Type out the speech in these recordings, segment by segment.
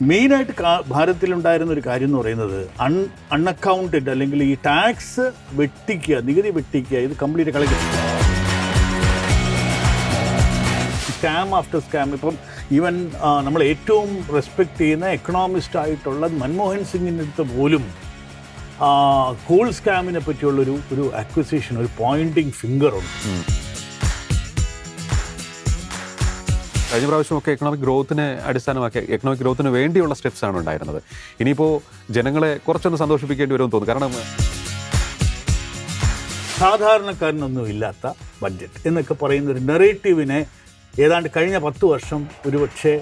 മെയിനായിട്ട് ഭാരതത്തിലുണ്ടായിരുന്ന ഒരു കാര്യം എന്ന് പറയുന്നത് അൺ അൺഅക്കൗണ്ടഡ് അല്ലെങ്കിൽ ഈ ടാക്സ് വെട്ടിക്കുക നികുതി വെട്ടിക്കുക ഇത് complete collect scam after scam ഇപ്പം ഈവൻ നമ്മൾ ഏറ്റവും റെസ്പെക്റ്റ് ചെയ്യുന്ന എക്കണോമിസ്റ്റ് ആയിട്ടുള്ള മൻമോഹൻ സിംഗിന്റെ അടുത്ത് പോലും കോൾ സ്കാമിനെ പറ്റിയുള്ളൊരു ഒരു അക്വിസിഷൻ ഒരു പോയിന്റിങ് ഫിംഗർ കഴിഞ്ഞ പ്രാവശ്യമൊക്കെ എക്കണോമിക് ഗ്രോത്തിനെ അടിസ്ഥാനമാക്കി എക്കണോമിക് ഗ്രോത്തിന് വേണ്ടിയുള്ള സ്റ്റെപ്സ് ആണ് ഉണ്ടായിരുന്നത്. ഇനിയിപ്പോൾ ജനങ്ങളെ കുറച്ചൊന്ന് സന്തോഷിപ്പിക്കേണ്ടി വരുമെന്ന് തോന്നുന്നു. കാരണം സാധാരണക്കാരനൊന്നും ഇല്ലാത്ത ബഡ്ജറ്റ് എന്നൊക്കെ പറയുന്ന ഒരു നെറേറ്റീവിനെ ഏതാണ്ട് കഴിഞ്ഞ പത്ത് വർഷം ഒരുപക്ഷെ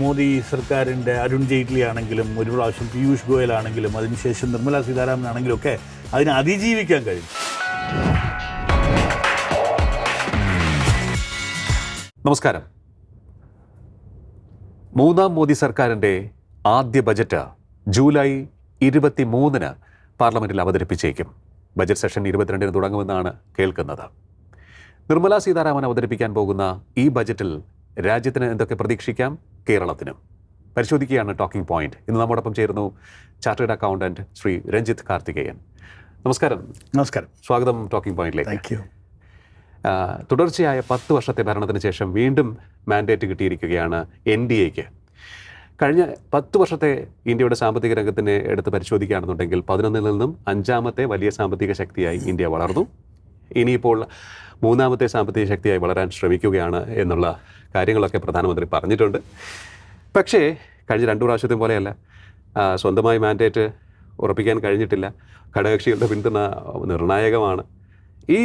മോദി സർക്കാരിന്റെ അരുൺ ജെയ്റ്റ്ലി ആണെങ്കിലും ഒരു പ്രാവശ്യം പീയൂഷ് ഗോയൽ ആണെങ്കിലും അതിനുശേഷം നിർമ്മലാ സീതാരാമൻ ആണെങ്കിലും ഒക്കെ അതിനെ അതിജീവിക്കാൻ കഴിയും നമസ്കാരം. മൂന്നാം മോദി സർക്കാരിന്റെ ആദ്യ ബജറ്റ് ജൂലൈ ഇരുപത്തി മൂന്നിന് പാർലമെന്റിൽ അവതരിപ്പിച്ചേക്കും. ബജറ്റ് സെഷൻ ഇരുപത്തിരണ്ടിന് തുടങ്ങുമെന്നാണ് കേൾക്കുന്നത്. നിർമ്മലാ സീതാരാമൻ അവതരിപ്പിക്കാൻ പോകുന്ന ഈ ബജറ്റിൽ രാജ്യത്തിന് എന്തൊക്കെ പ്രതീക്ഷിക്കാം? കേരളത്തിനും. പരിശോധിക്കുകയാണ് ടോക്കിംഗ് പോയിന്റ്. ഇന്ന് നമ്മോടൊപ്പം ചേരുന്നു ചാർട്ടേഡ് അക്കൗണ്ടന്റ് ശ്രീ രഞ്ജിത്ത് കാർത്തികേയൻ. നമസ്കാരം. നമസ്കാരം. സ്വാഗതം ടോക്കിംഗ് പോയിന്റിലേക്ക്. താങ്ക് തുടർച്ചയായ പത്ത് വർഷത്തെ ഭരണത്തിന് ശേഷം വീണ്ടും മാൻഡേറ്റ് കിട്ടിയിരിക്കുകയാണ് എൻ ഡി എക്ക്. കഴിഞ്ഞ പത്ത് വർഷത്തെ ഇന്ത്യയുടെ സാമ്പത്തിക രംഗത്തിനെ എടുത്ത് പരിശോധിക്കുകയാണെന്നുണ്ടെങ്കിൽ പതിനൊന്നിൽ നിന്നും അഞ്ചാമത്തെ വലിയ സാമ്പത്തിക ശക്തിയായി ഇന്ത്യ വളർന്നു. ഇനിയിപ്പോൾ മൂന്നാമത്തെ സാമ്പത്തിക ശക്തിയായി വളരാൻ ശ്രമിക്കുകയാണ് എന്നുള്ള കാര്യങ്ങളൊക്കെ പ്രധാനമന്ത്രി പറഞ്ഞിട്ടുണ്ട്. പക്ഷേ കഴിഞ്ഞ രണ്ടു പ്രാവശ്യത്തെ പോലെയല്ല. സ്വന്തമായി മാൻഡേറ്റ് ഉറപ്പിക്കാൻ കഴിഞ്ഞിട്ടില്ല. ഘടകകക്ഷികളുടെ പിന്തുണ നിർണായകമാണ്. ഈ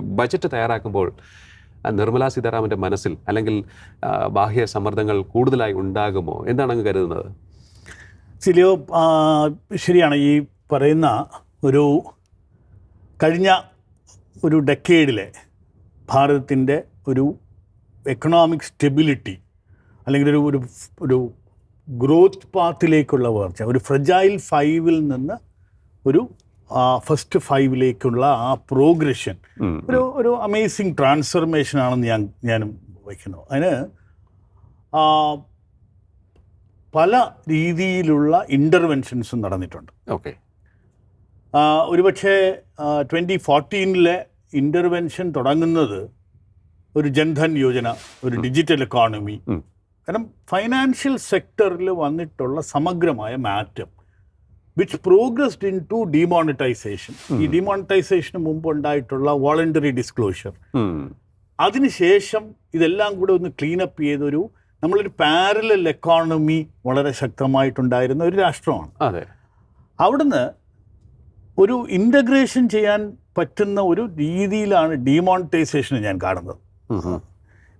ബജറ്റ് തയ്യാറാക്കുമ്പോൾ നിർമ്മലാ സീതാരാമന്റെ മനസ്സിൽ അല്ലെങ്കിൽ ബാഹ്യ സമ്മർദ്ദങ്ങൾ കൂടുതലായി ഉണ്ടാകുമോ? എന്താണ് അങ്ങ് കരുതുന്നത്? സിലിയോ ശരിയാണ്. ഈ പറയുന്ന ഒരു കഴിഞ്ഞ ഒരു ഡെക്കേഡിലെ ഭാരതത്തിന്റെ ഒരു എക്കണോമിക് സ്റ്റെബിലിറ്റി അല്ലെങ്കിൽ ഒരു ഒരു ഒരു ഗ്രോത്ത് പാത്തിലേക്കുള്ള വളർച്ച ഒരു ഫ്രജൈൽ ഫൈവിൽ നിന്ന് ഒരു ഫസ്റ്റ് ഫൈവിലേക്കുള്ള ആ പ്രോഗ്രഷൻ ഒരു ഒരു അമേസിങ് ട്രാൻസ്ഫർമേഷൻ ആണെന്ന് ഞാൻ ഞാനും വയ്ക്കുന്നു. അതിന് ആ, പല രീതിയിലുള്ള ഇന്റർവെൻഷൻസും നടന്നിട്ടുണ്ട്. ഓക്കെ. ആ, ഒരുപക്ഷെ ട്വന്റി ഫോർട്ടീനിലെ ഇന്റർവെൻഷൻ തുടങ്ങുന്നത് ഒരു ജൻധൻ യോജന ഒരു ഡിജിറ്റൽ എക്കോണമി കാരണം ഫൈനാൻഷ്യൽ സെക്ടറിൽ വന്നിട്ടുള്ള സമഗ്രമായ മാറ്റം. Which progressed in to demonetization ഈ ഡിമോണിറ്റൈസേഷന് മുമ്പ് ഉണ്ടായിട്ടുള്ള വോളണ്ടറി ഡിസ്ക്ലോഷർ അതിനുശേഷം ഇതെല്ലാം കൂടെ ഒന്ന് ക്ലീനപ്പ് ചെയ്തൊരു നമ്മളൊരു പാരലൽ എക്കോണമി വളരെ ശക്തമായിട്ടുണ്ടായിരുന്ന ഒരു രാഷ്ട്രമാണ്. അതെ. അവിടുന്ന് ഒരു ഇന്റഗ്രേഷൻ ചെയ്യാൻ പറ്റുന്ന ഒരു രീതിയിലാണ് ഡിമോണിറ്റൈസേഷൻ ഞാൻ കാണുന്നത്.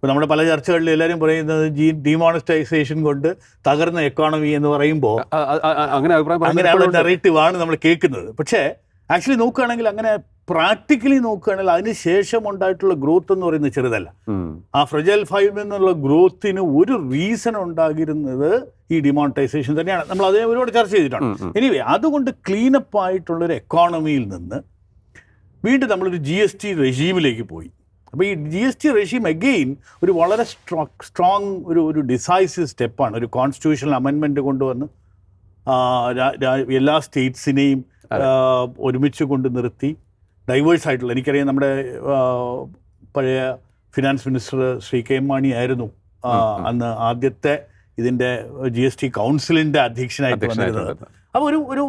ഇപ്പോൾ നമ്മുടെ പല ചർച്ചകളിൽ എല്ലാവരും പറയുന്നത് ജി ഡിമോണിറ്റൈസേഷൻ കൊണ്ട് തകർന്ന എക്കോണമി എന്ന് പറയുമ്പോൾ അങ്ങനെ അഭിപ്രായം അങ്ങനെയുള്ള നെറേറ്റീവാണ് നെറേറ്റീവ് ആണ് നമ്മൾ കേൾക്കുന്നത്. പക്ഷേ ആക്ച്വലി നോക്കുകയാണെങ്കിൽ അങ്ങനെ പ്രാക്ടിക്കലി നോക്കുകയാണെങ്കിൽ അതിന് ശേഷം ഉണ്ടായിട്ടുള്ള ഗ്രോത്ത് എന്ന് പറയുന്നത് ചെറുതല്ല. ആ ഫ്രജൽ ഫൈവ് എന്നുള്ള ഗ്രോത്തിന് ഒരു റീസൺ ഉണ്ടാകിരുന്നത് ഈ ഡിമോണിറ്റൈസേഷൻ തന്നെയാണ്. നമ്മൾ അതേ ഒരുപാട് ചർച്ച ചെയ്തിട്ടുണ്ട്. എനിവേ അതുകൊണ്ട് ക്ലീനപ്പ് ആയിട്ടുള്ളൊരു എക്കോണമിയിൽ നിന്ന് വീണ്ടും നമ്മളൊരു ജി എസ് ടി റെജീമിലേക്ക് പോയി. അപ്പോൾ ഈ G S T regime again ഒരു വളരെ സ്ട്രോ സ്ട്രോങ് ഒരു ഒരു ഡിസൈസീവ് സ്റ്റെപ്പാണ് ഒരു കോൺസ്റ്റിറ്റ്യൂഷണൽ അമെൻമെന്റ് കൊണ്ടുവന്ന് എല്ലാ സ്റ്റേറ്റ്സിനെയും ഒരുമിച്ച് കൊണ്ട് നിർത്തി. ഡൈവേഴ്സ് ആയിട്ടുള്ള എനിക്കറിയാം നമ്മുടെ പഴയ finance minister Shri K M Mani ആയിരുന്നു. അന്ന് ആദ്യത്തെ ഇതിന്റെ ജി എസ് ടി കൗൺസിലിന്റെ അധ്യക്ഷനായിട്ട് വന്നിരുന്നത്. അപ്പോൾ ഒരു ഒരു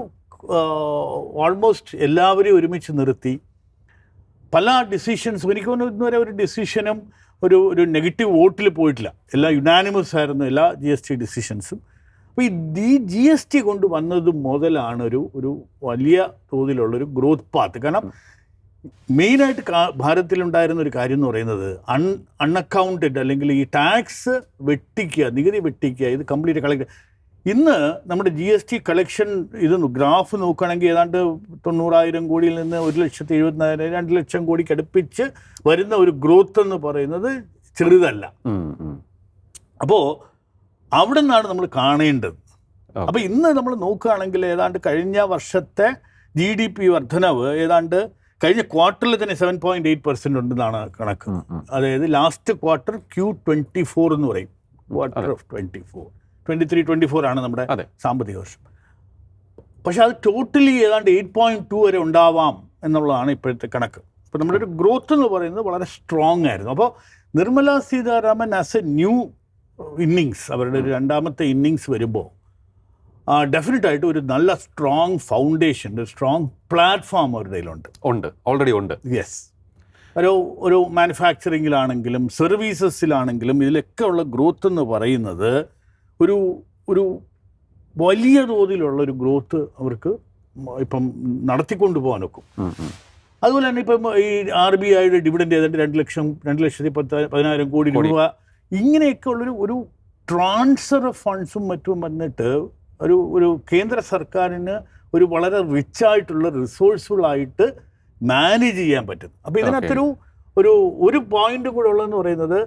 ഓൾമോസ്റ്റ് എല്ലാവരെയും ഒരുമിച്ച് നിർത്തി. പല ഡിസിഷൻസും എനിക്ക് ഇന്നുവരെ ഒരു ഡിസിഷനും ഒരു ഒരു നെഗറ്റീവ് വോട്ടിൽ പോയിട്ടില്ല. എല്ലാം യുനാനിമസ് ആയിരുന്നു എല്ലാ ജി എസ് ടി ഡിസിഷൻസും അപ്പോൾ ഈ ജി എസ് ടി കൊണ്ട് വന്നത് മുതലാണ് ഒരു ഒരു വലിയ തോതിലുള്ളൊരു ഗ്രോത്ത് പാത്ത് കാരണം മെയിനായിട്ട് ഭാരതത്തിലുണ്ടായിരുന്ന ഒരു കാര്യം എന്ന് പറയുന്നത് അൺ അക്കൗണ്ടഡ് അല്ലെങ്കിൽ ഈ ടാക്സ് വെട്ടിക്കുക നികുതി വെട്ടിക്കുക ഇത് കംപ്ലീറ്റ് കളക്ട് ഇന്ന് നമ്മുടെ ജി എസ് ടി കളക്ഷൻ ഇത് ഗ്രാഫ് നോക്കുകയാണെങ്കിൽ ഏതാണ്ട് തൊണ്ണൂറായിരം കോടിയിൽ നിന്ന് ഒരു ലക്ഷത്തി എഴുപത്തിനായിരം രണ്ട് ലക്ഷം കോടിക്ക് അടുപ്പിച്ച് വരുന്ന ഒരു ഗ്രോത്ത് എന്ന് പറയുന്നത് ചെറുതല്ല. അപ്പോൾ അവിടെ നിന്നാണ് നമ്മൾ കാണേണ്ടത്. അപ്പോൾ ഇന്ന് നമ്മൾ നോക്കുകയാണെങ്കിൽ ഏതാണ്ട് കഴിഞ്ഞ വർഷത്തെ ജി ഡി പി വർധനവ് ഏതാണ്ട് കഴിഞ്ഞ ക്വാർട്ടറിൽ തന്നെ സെവൻ പോയിന്റ് എയ്റ്റ് പെർസെന്റ് ഉണ്ടെന്നാണ് കണക്ക്. അതായത് last quarter Q twenty four എന്ന് പറയും quarter of twenty four twenty three twenty four ആണ് നമ്മുടെ സാമ്പത്തിക വർഷം. പക്ഷേ അത് ടോട്ടലി ഏതാണ്ട് എയ്റ്റ് പോയിന്റ് ടു വരെ ഉണ്ടാവാം എന്നുള്ളതാണ് ഇപ്പോഴത്തെ കണക്ക്. അപ്പോൾ നമ്മുടെ ഒരു ഗ്രോത്ത് എന്ന് പറയുന്നത് വളരെ സ്ട്രോങ് ആയിരുന്നു. അപ്പോൾ Nirmala Sitharaman as a new innings അവരുടെ ഒരു രണ്ടാമത്തെ ഇന്നിങ്സ് വരുമ്പോൾ ഡെഫിനറ്റ് ആയിട്ട് ഒരു നല്ല സ്ട്രോങ് ഫൗണ്ടേഷൻ ഒരു സ്ട്രോങ് പ്ലാറ്റ്ഫോം അവരുടെ കയ്യിലുണ്ട്. ഉണ്ട്. ഓൾറെഡി ഉണ്ട്. യെസ് ഒരു ഒരു മാനുഫാക്ചറിങ്ങിലാണെങ്കിലും സർവീസസിലാണെങ്കിലും ഇതിലൊക്കെ ഉള്ള ഗ്രോത്ത് എന്ന് പറയുന്നത് ഒരു ഒരു വലിയ തോതിലുള്ള ഒരു ഗ്രോത്ത് അവർക്ക് ഇപ്പം നടത്തിക്കൊണ്ട് ഉം. അതുപോലെ തന്നെ ഇപ്പം ഈ ആർ ബി ഐയുടെ ഡിവിഡൻഡ് ഏതാണ്ട് രണ്ട് ലക്ഷം രണ്ട് ലക്ഷത്തി പത്ത് പതിനായിരം കോടി. രൂപ ഇങ്ങനെയൊക്കെ ഉള്ളൊരു ഒരു ട്രാൻസ്ഫർ ഓഫ് ഫണ്ട്സും മറ്റും വന്നിട്ട് ഒരു ഒരു കേന്ദ്ര സർക്കാരിന് ഒരു വളരെ റിച്ച് ആയിട്ടുള്ള റിസോഴ്സുകളായിട്ട് മാനേജ് ചെയ്യാൻ പറ്റും അപ്പോൾ ഇതിനകത്തൊരു ഒരു ഒരു പോയിന്റ് കൂടെ ഉള്ളതെന്ന് പറയുന്നത്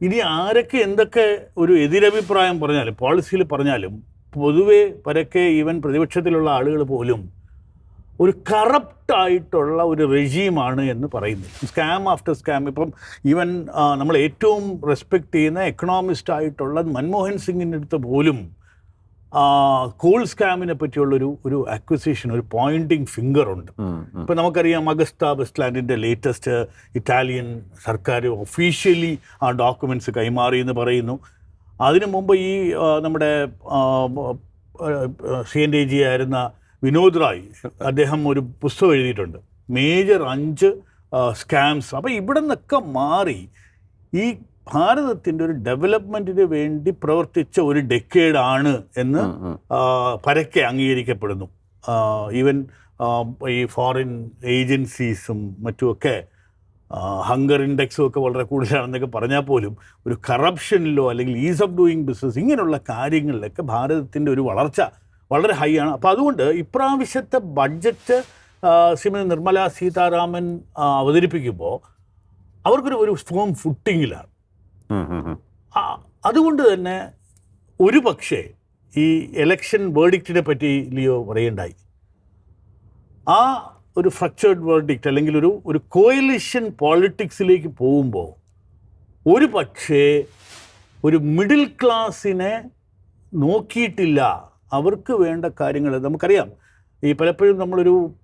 ഇനി ആരൊക്കെ എന്തൊക്കെ ഒരു എതിരഭിപ്രായം പറഞ്ഞാലും പോളിസിയിൽ പറഞ്ഞാലും പൊതുവെ പരക്കെ ഈവൻ പ്രതിപക്ഷത്തിലുള്ള ആളുകൾ പോലും ഒരു കറപ്റ്റ് ആയിട്ടുള്ള ഒരു റെജീമാണ് എന്ന് പറയുന്നു. സ്കാം ആഫ്റ്റർ സ്കാം ഇപ്പം ഈവൻ നമ്മൾ ഏറ്റവും റെസ്പെക്റ്റ് ചെയ്യുന്ന എക്കണോമിസ്റ്റ് ആയിട്ടുള്ള മൻമോഹൻ സിംഗിന്റെ അടുത്ത് പോലും കോൾ സ്കാമിനെ പറ്റിയുള്ളൊരു ഒരു അക്വിസിഷൻ ഒരു പോയിന്റിങ് ഫിംഗർ ഉണ്ട്. ഇപ്പം നമുക്കറിയാം അഗസ്ത വെസ്റ്റ്ലാൻഡിന്റെ ലേറ്റസ്റ്റ് ഇറ്റാലിയൻ സർക്കാർ ഒഫീഷ്യലി ആ ഡോക്യുമെന്റ്സ് കൈമാറി എന്ന് പറയുന്നു. അതിനു മുമ്പ് ഈ നമ്മുടെ സി എൻ ഡി ജി ആയിരുന്ന വിനോദ് റായ് അദ്ദേഹം ഒരു പുസ്തകം എഴുതിയിട്ടുണ്ട്. മേജർ അഞ്ച് സ്കാംസ് അപ്പോൾ ഇവിടെ നിന്നൊക്കെ മാറി ഈ ഭാരതത്തിന്റെ ഒരു ഡെവലപ്മെന്റിന് വേണ്ടി പ്രവർത്തിച്ച ഒരു ഡെക്കേഡാണ് എന്ന് പരക്കെ അംഗീകരിക്കപ്പെടുന്നു. ഈവൻ ഈ ഫോറിൻ ഏജൻസീസും മറ്റുമൊക്കെ ഹങ്കർ ഇൻഡെക്സും ഒക്കെ വളരെ കൂടുതലാണെന്നൊക്കെ പറഞ്ഞാൽ പോലും ഒരു കറപ്ഷനിലോ അല്ലെങ്കിൽ ഈസ് ഓഫ് ഡൂയിങ് ബിസിനസ് ഇങ്ങനെയുള്ള കാര്യങ്ങളിലൊക്കെ ഭാരതത്തിന്റെ ഒരു വളർച്ച വളരെ ഹൈ ആണ്. അപ്പോൾ അതുകൊണ്ട് ഇപ്രാവശ്യത്തെ ബഡ്ജറ്റ് ശ്രീമതി നിർമ്മല സീതാരാമൻ അവതരിപ്പിക്കുമ്പോൾ അവർക്കൊരു ഒരു ഫോം ഫുട്ടിങ്ങിലാണ് അതുകൊണ്ട് തന്നെ ഒരു പക്ഷേ ഈ എലക്ഷൻ വേർഡിക്റ്റിനെ പറ്റി ലിയോ പറയണ്ടായി. ആ ഒരു ഫ്രക്ചേർഡ് വേർഡിക്റ്റ് അല്ലെങ്കിൽ ഒരു ഒരു കോയലിഷൻ പോളിറ്റിക്സിലേക്ക് പോകുമ്പോൾ ഒരു പക്ഷേ ഒരു മിഡിൽ ക്ലാസ്സിനെ നോക്കിയിട്ടില്ല. അവർക്ക് വേണ്ട കാര്യങ്ങൾ നമുക്കറിയാം. ഈ പലപ്പോഴും നമ്മളൊരു